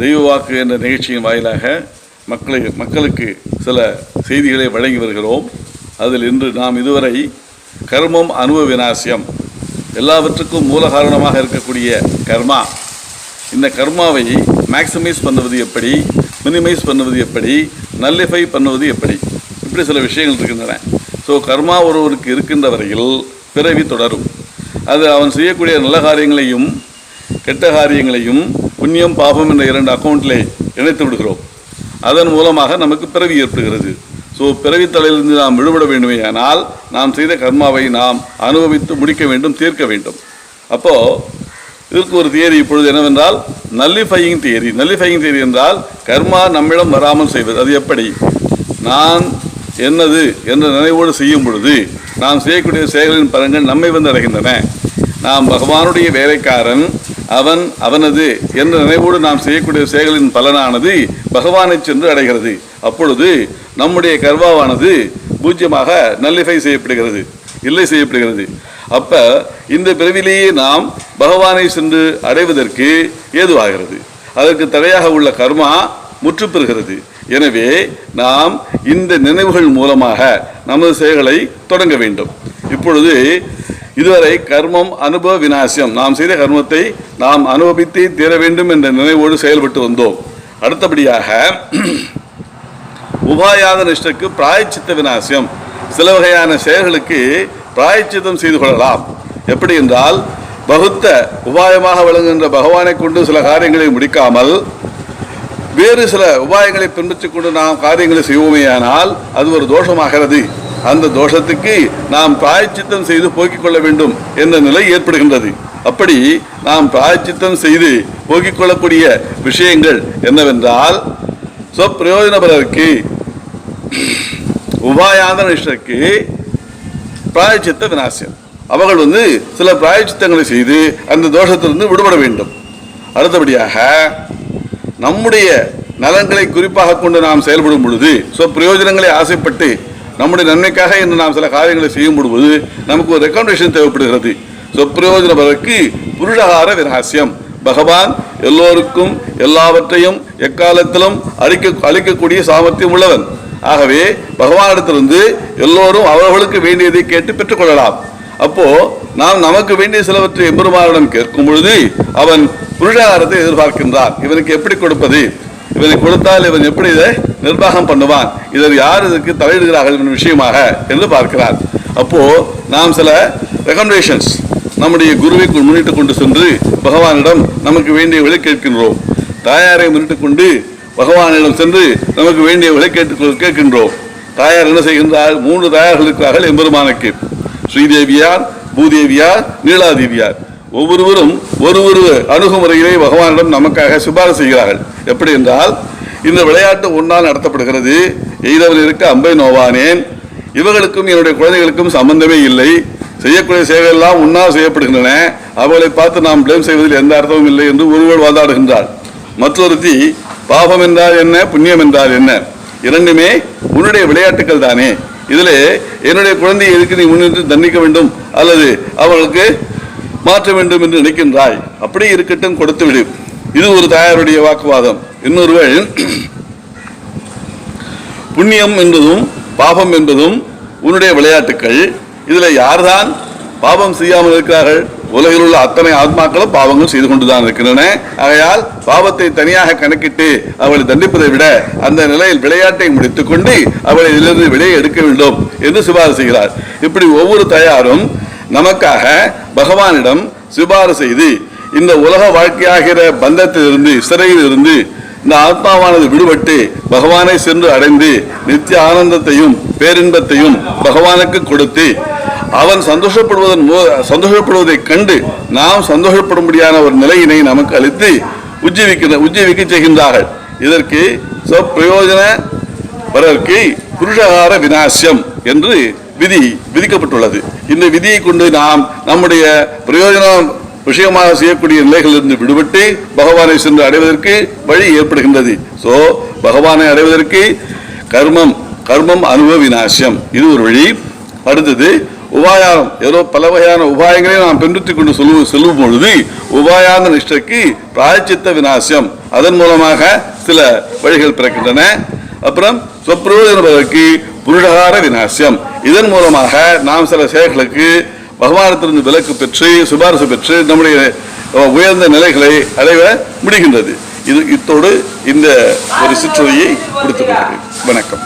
தெய்வ வாக்கு என்ற நிகழ்ச்சியின் வாயிலாக மக்களை மக்களுக்கு சில செய்திகளை வழங்கி வருகிறோம். அதில் இன்று நாம் இதுவரை கர்மம் அனுபவ விநாசியம் எல்லாவற்றுக்கும் மூல காரணமாக இருக்கக்கூடிய கர்மா. இந்த கர்மாவை மேக்சிமைஸ் பண்ணுவது எப்படி? மினிமைஸ் பண்ணுவது எப்படி? நல்லிஃபை பண்ணுவது எப்படி? இப்படி சில விஷயங்கள் இருக்கின்றன. ஸோ கர்மா ஒருவருக்கு இருக்கின்ற வரையில் பிறவி தொடரும். அது அவன் செய்யக்கூடிய நல்ல காரியங்களையும் கெட்ட காரியங்களையும் புண்ணியம் பாபம் என்ற இரண்டு அக்கௌண்ட்டில் இணைத்து விடுகிறோம். அதன் மூலமாக நமக்கு பிறவி ஏற்படுகிறது. ஸோ பிறவி தலையிலிருந்து நாம் விடுபட வேண்டுமேயானால் நாம் செய்த கர்மாவை நாம் அனுபவித்து முடிக்க வேண்டும் தீர்க்க வேண்டும். அப்போது இதற்கு ஒரு தியரி இப்பொழுது என்னவென்றால் நல்லிஃபையிங் தியரி நல்லிஃபையிங் தியரி என்றால் கர்மா நம்மிடம் வராமல் செய்வது. அது எப்படி? நான் என்னது என்ற நினைவோடு செய்யும் பொழுது நாம் செய்யக்கூடிய செயல்களின் பலன்கள் நம்மை வந்து அடைகின்றன. நாம் பகவானுடைய வேலைக்காரன் அவன் அவனது என்ற நினைவோடு நாம் செய்யக்கூடிய செயல்களின் பலனானது பகவானை சென்று அடைகிறது. அப்பொழுது நம்முடைய கர்வாவானது பூஜ்யமாக நல்லிஃபை செய்யப்படுகிறது. இல்லை செய்யப்படுகிறது. அப்ப இந்த பிறவிலேயே நாம் பகவானை சென்று அடைவதற்கு ஏதுவாகிறது. அதற்கு தடையாக உள்ள கர்மா முற்று பெறுகிறது எனவே நாம் இந்த நினைவுகள் மூலமாக நமது செயல்களை தொடங்க வேண்டும். இப்பொழுது இதுவரை கர்மம் அனுபவ வினாசியம் நாம் செய்த கர்மத்தை நாம் அனுபவித்து தீர வேண்டும் என்ற நினைவோடு செயல்பட்டு வந்தோம். அடுத்தபடியாக உபாயாத நிஷ்டக்கு பிராயச்சித்த வினாசியம் சில வகையான செயல்களுக்கு பிராயச்சித்தம் செய்து கொள்ளலாம். எப்படி என்றால் பகுத்த உபாயமாக விளங்குகின்ற பகவானை கொண்டு சில காரியங்களை முடிக்காமல் வேறு சில உபாயங்களை பின்பற்றிக் கொண்டு நாம் காரியங்களை செய்வோமேயானால் அது ஒரு தோஷமாகிறது. அந்த தோஷத்துக்கு நாம் பிராயச்சித்தம் செய்து போக்கிக் கொள்ள வேண்டும் என்ற நிலை ஏற்படுகின்றது. அப்படி நாம் பிராயச்சித்தம் செய்து போக்கிக் கொள்ளக்கூடிய விஷயங்கள் என்னவென்றால் சொப்பிரயோஜனபரருக்கு உபாயாந்த நிஷ்டருக்கு பிராயச்சித்த வினாசியம் அவர்கள் வந்து சில பிராயச்சித்தங்களை செய்து அந்த தோஷத்திலிருந்து விடுபட வேண்டும். அடுத்தபடியாக நம்முடைய நலன்களை குறிப்பாக கொண்டு நாம் செயல்படும் பொழுது ஸோ பிரயோஜனங்களை ஆசைப்பட்டு நம்முடைய நன்மைக்காக இன்று நாம் சில காரியங்களை செய்யும் பொழுது நமக்கு ஒரு ரெக்கமெண்டேஷன் தேவைப்படுகிறது. சொப்பிரயோஜனபதற்கு புருடகார விநாசியம் பகவான் எல்லோருக்கும் எல்லாவற்றையும் எக்காலத்திலும் அழிக்க அழிக்கக்கூடிய சாமர்த்தியம் உள்ளவன். ஆகவே பகவானிடத்திலிருந்து எல்லோரும் அவர்களுக்கு வேண்டியதை கேட்டு பெற்றுக்கொள்ளலாம். அப்போ நாம் நமக்கு வேண்டிய சிலவற்றை எம்பெருமானிடம் கேட்கும் பொழுது அவன் புருஷாரத்தை எதிர்பார்க்கின்றான். இவனுக்கு எப்படி கொடுப்பது? இவனை கொடுத்தால் இவன் எப்படி இதை நிர்வாகம் பண்ணுவான்? இதில் யார் இதற்கு தலையிடுகிறார்கள் என்ற விஷயமாக என்று பார்க்கிறார். அப்போ நாம் சில ரெக்கமெண்டேஷன்ஸ் நம்முடைய குருவை முன்னிட்டு கொண்டு சென்று பகவானிடம் நமக்கு வேண்டியவளை கேட்கின்றோம். தாயாரை முன்னிட்டு கொண்டு பகவானிடம் சென்று நமக்கு வேண்டியவளை கேட்டு கேட்கின்றோம். தாயார் என்ன செய்கின்றார்? மூன்று தாயார்கள் இருக்கிறார்கள் எம்பெருமானுக்கு. ஸ்ரீதேவியார் பூதேவியார் நீலாதேவியார். ஒவ்வொருவரும் ஒரு ஒரு அணுகுமுறையிலே பகவானிடம் நமக்காக சிபாரிசு செய்கிறார்கள். எப்படி என்றால் இந்த விளையாட்டு ஒன்றால் நடத்தப்படுகிறது. எய்தவன் இருக்க அம்பை நோவானேன். இவர்களுக்கும் என்னுடைய குழந்தைகளுக்கும் சம்பந்தமே இல்லை. செய்யக்கூடிய சேவையெல்லாம் உன்னால் செய்யப்படுகின்றன. அவர்களை பார்த்து நாம் பிளேம் செய்வதில் எந்த அர்த்தமும் இல்லை என்று ஒருவர் வாதாடுகின்றார். மற்றொருத்தி பாபம் என்றால் என்ன புண்ணியம் என்றால் என்ன? இரண்டுமே உன்னுடைய விளையாட்டுகள் தானே. இதிலே என்னுடைய குழந்தையை எதுக்கு நீ முன்னின்று தண்டிக்க வேண்டும்? அல்லது அவர்களுக்கு மாற்ற வேண்டும் என்று நினைக்கின்றாய். அப்படி இருக்கட்டும் கொடுத்து விடு. இது ஒரு தாயாருடைய வாக்குவாதம். இன்னொருவள் புண்ணியம் என்பதும் பாபம் என்பதும் உன்னுடைய விளையாட்டுக்கள். இதுல யார்தான் பாபம் செய்யாமல் இருக்கிறார்கள்? உலகில் உள்ள அத்தனை ஆத்மாக்களும் பாவங்கள் செய்து கொண்டுதான் இருக்கின்றன. ஆகையால் பாவத்தை தனியாக கணக்கிட்டு அவளை தண்டிப்பதை விட அந்த நிலையில் விளையாட்டை முடித்துக்கொண்டு அவளை இதிலிருந்து வெளியே எடுக்க வேண்டும் என்று சிபாரிசு செய்கிறார். இப்படி ஒவ்வொரு தயாரும் நமக்காக பகவானிடம் சிபாறு செய்து இந்த உலக வாழ்க்கையாகிற பந்தத்திலிருந்து சிறையில் இருந்து இந்த ஆத்மாவானது விடுபட்டு பகவானை சென்று அடைந்து நித்திய ஆனந்தத்தையும் பேரின்பத்தையும் பகவானுக்கு கொடுத்து அவன் சந்தோஷப்படுவதன் மூ சந்தோஷப்படுவதைக் கண்டு நாம் சந்தோஷப்படும்படியான ஒரு நிலையினை நமக்கு அளித்து உஜ்ஜீவிக்கிற உஜ்ஜீவிக்க செய்கின்றார்கள். இதற்கு சொப்பிரயோஜன பிறருக்கு புருஷகார விநாசியம் என்று விதி விதிக்கப்பட்டுள்ளது. இந்த விதியை கொண்டு நாம் நம்முடைய பிரயோஜனம் விஷயமாக செய்யக்கூடிய நிலைகளிலிருந்து விடுபட்டு பகவானை சென்று அடைவதற்கு வழி ஏற்படுகின்றது. ஸோ பகவானை அடைவதற்கு கர்மம் கர்மம் அனுபவ விநாசம். இது ஒரு வழி. அடுத்தது உபாயம் ஏதோ பல வகையான உபாயங்களை நாம் பின்பற்றி கொண்டு சொல்லுவோம் செல்லும் பொழுது உபாயான நிஷ்டைக்கு பிராய்ச்சித்த விநாசம். அதன் மூலமாக சில வழிகள் பிறக்கின்றன. அப்புறம் சொப்ரோதற்கு புருடகார விநாசம். இதன் மூலமாக நாம் சில செயல்களுக்கு பகவானத்திலிருந்து விலக்கு பெற்று சிபாரிசு பெற்று நம்முடைய உயர்ந்த நிலைகளை அடைய முடிகின்றது. இது இத்தோடு இந்த ஒரு சிற்றுரையை கொடுத்துக் கொள்கிறேன். வணக்கம்.